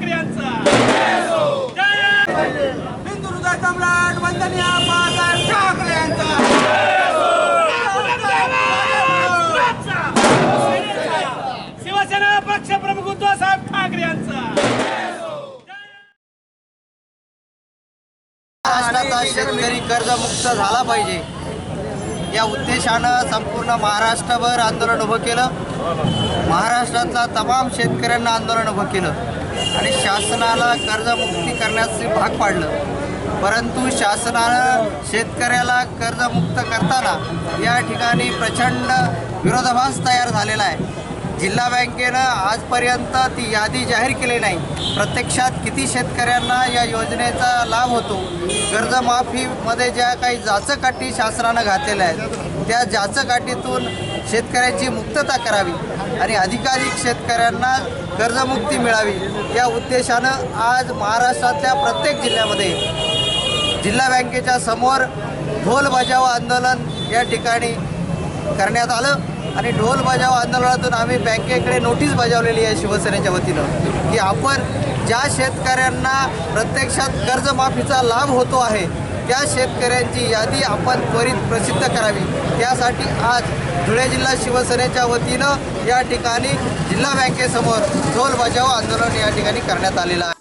ठाकरे यांचा जय हिंदू हृदय सम्राट वंदनीय बाळासाहेब ठाकरे यांचा शिवसेना पक्ष प्रमुख उद्धव साहेब ठाकरे यांचा महाराष्ट्राचा शेतकरी कर्जमुक्त झाला पाहिजे. या उद्देशानं संपूर्ण महाराष्ट्रभर आंदोलन उभं केलं. महाराष्ट्रातल्या तमाम शेतकऱ्यांना आंदोलन उभं केलं. आणि शासनाला कर्जमुक्ती करण्यास भाग पाडलं. परंतु शासनानं शेतकऱ्याला कर्जमुक्त करताना या ठिकाणी प्रचंड विरोधाभास तयार झालेला आहे. जिल्हा बँकेनं आजपर्यंत ती यादी जाहीर केली नाही. प्रत्यक्षात किती शेतकऱ्यांना या योजनेचा लाभ होतो? कर्जमाफीमध्ये ज्या काही जाचकाठी शासनानं घातलेल्या आहेत त्या जाचकाठीतून शेतकऱ्यांची मुक्तता करावी. आणि अधिकाधिक शेतकऱ्यांना कर्जमुक्ती मिळावी या उद्देशानं आज महाराष्ट्रातल्या प्रत्येक जिल्ह्यामध्ये जिल्हा बँकेच्या समोर ढोल बजाव आंदोलन या ठिकाणी करण्यात आलं. आणि ढोल बजाव आंदोलनातून आम्ही बँकेकडे नोटीस बजावलेली आहे शिवसेनेच्या वतीनं की आपण ज्या शेतकऱ्यांना प्रत्यक्षात कर्जमाफीचा लाभ होतो आहे त्या शेतकऱ्यांची यादी आपण त्वरित प्रसिद्ध करावी. त्यासाठी आज धुळे जिल्हा शिवसेनेच्या वतीनं या ठिकाणी जिल्हा बँकेसमोर ढोल बजाव आंदोलन या ठिकाणी करण्यात आलेलं आहे.